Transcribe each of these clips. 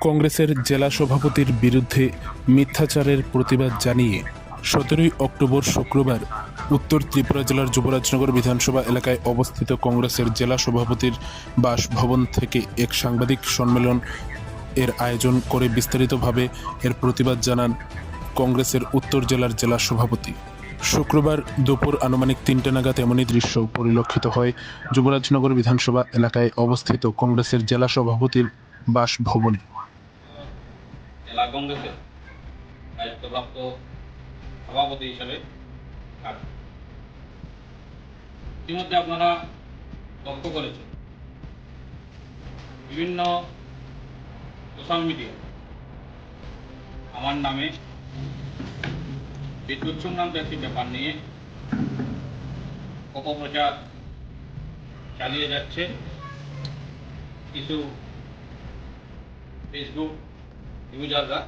কংগ্রেসের জেলা সভাপতির বিরুদ্ধে মিথ্যাচারের প্রতিবাদ জানিয়ে সতেরোই অক্টোবর শুক্রবার উত্তর ত্রিপুরা জেলার যুবরাজনগর বিধানসভা এলাকায় অবস্থিত কংগ্রেসের জেলা সভাপতির বাসভবন থেকে এক সাংবাদিক সম্মেলন এর আয়োজন করে বিস্তারিতভাবে এর প্রতিবাদ জানান কংগ্রেসের উত্তর জেলার জেলা সভাপতি। শুক্রবার দুপুর আনুমানিক তিনটে নাগাদ এমনই দৃশ্য পরিলক্ষিত হয়। যুবরাজনগর বিধানসভা এলাকায় অবস্থিত কংগ্রেসের জেলা সভাপতির বাসভবনে। জেলা কংগ্রেসের দায়িত্বপ্রাপ্ত সভাপতি হিসেবে ইতিমধ্যে আপনারা লক্ষ্য করেছেন, বিভিন্ন সোশ্যাল মিডিয়া আমার নামে বিদ্যুৎ সংক্রান্ত একটি ব্যাপার নিয়ে অপপ্রচার চালিয়ে যাচ্ছে। কিছু ফেসবুক ইউজাররা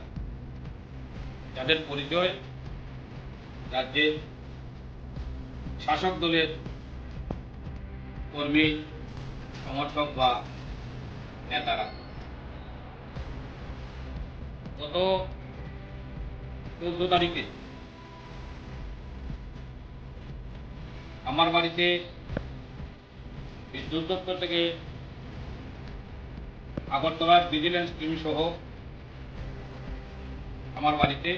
যাদের পরিচয় রাজ্যে শাসক দলের কর্মী, সমর্থক বা নেতারা। গত চৌদ্দ তারিখে আমার বাড়িতে বিদ্যুৎ দপ্তর থেকে আগরতলার ভিজিলেন্স টিম সহ আমার বাড়িতে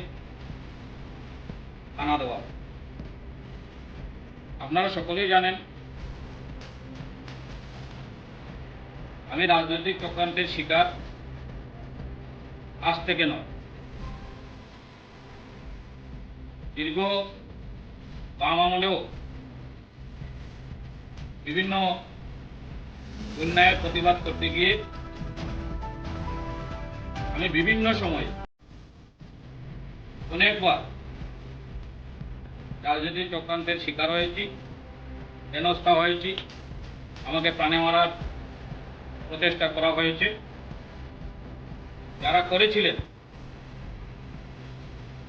থানা দেওয়া। আপনারা সকলেই জানেন, আমি রাজনৈতিক চক্রান্তের শিকার আজ থেকে নয়। দীর্ঘ বাম আমলেও বিভিন্ন অন্যায়ের প্রতিবাদ করতে গিয়ে আমি বিভিন্ন সময়ে অনেকবার রাজনৈতিক চক্রান্তের শিকার হয়েছি, হেনস্থা হয়েছি, আমাকে প্রাণে মারার প্রচেষ্টা করা হয়েছে। যারা করেছিলেন,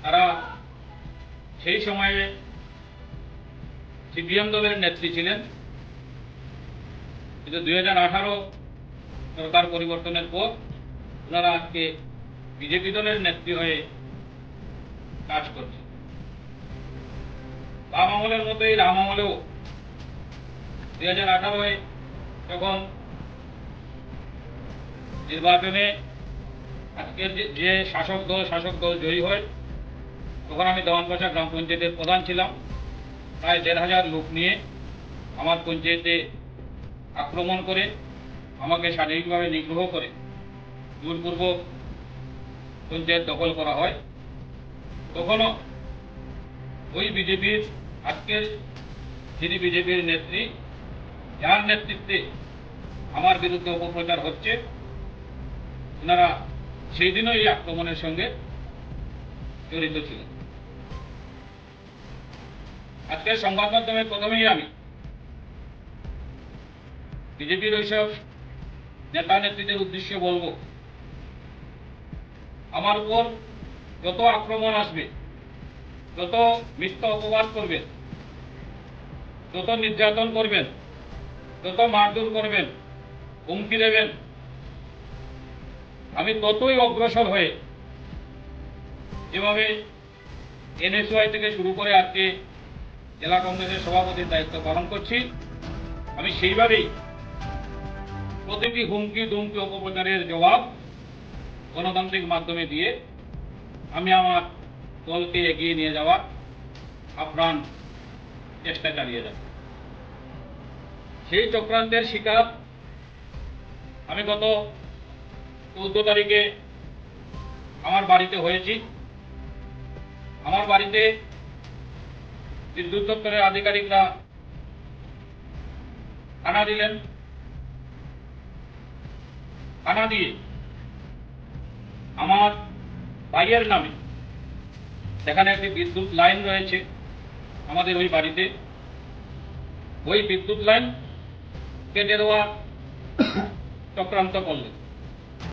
তারা সেই সময়ে সিপিএম দলের নেত্রী ছিলেন। কিন্তু দুই হাজার আঠারো সরকার পরিবর্তনের পর, ওনারা আজকে বিজেপি দলের নেত্রী হয়ে কাজ করছে। বাম আমলের মতোই রাম আমলেও দুই হাজার আঠারোয় যখন নির্বাচনে আজকের যে- শাসক দল শাসক দল জয়ী হয়, তখন আমি দেওয়ানপাশা গ্রাম পঞ্চায়েতের প্রধান ছিলাম। প্রায় দেড় হাজার লোক নিয়ে আমার পঞ্চায়েতে আক্রমণ করে, আমাকে শারীরিকভাবে নিগ্রহ করে জোরপূর্বক পঞ্চায়েত দখল করা হয়। তখনও ওই বিজেপির আজকের যিনি বিজেপির নেত্রী, যার নেতৃত্বে আমার বিরুদ্ধে অপপ্রচার হচ্ছে, ওনারা সেই দিনও এই আক্রমণের সঙ্গে জড়িত ছিলেন। আজকের সংবাদ মাধ্যমে প্রথমেই আমি বিজেপির ওইসব নেতা নেত্রীদের উদ্দেশ্যে বলব, আমার উপর যত আক্রমণ আসবে, যত মিথ্যা অপবাদ করবেন, যত নির্যাতন করবেন, যত মারধর করবেন, হুমকি দেবেন, আমি ততই অগ্রসর হয়ে যেভাবে এনএসওয়াই থেকে শুরু করে আজকে জেলা কংগ্রেসের সভাপতির দায়িত্ব পালন করছি। আমি সেইভাবেই প্রতিটি হুমকি দুমকি অপপ্রচারের জবাব গণতান্ত্রিক মাধ্যমে দিয়ে আমি আমার দলকে এগিয়ে নিয়ে যাওয়ার আপ্রাণ চেষ্টা চালিয়ে যাব। সেই চক্রান্তের শিকার আমি গত চৌদ্দ তারিখে আমার বাড়িতে হয়েছি। আমার বাড়িতে বিদ্যুৎ দপ্তরের আধিকারিকরা আনা দিলেন। আনা দিয়ে আমার ভাইয়ের নামে। সেখানে একটি বিদ্যুৎ লাইন রয়েছে আমাদের ওই বাড়িতে। ওই বিদ্যুৎ লাইন কেটে দেওয়া চক্রান্ত করলেন।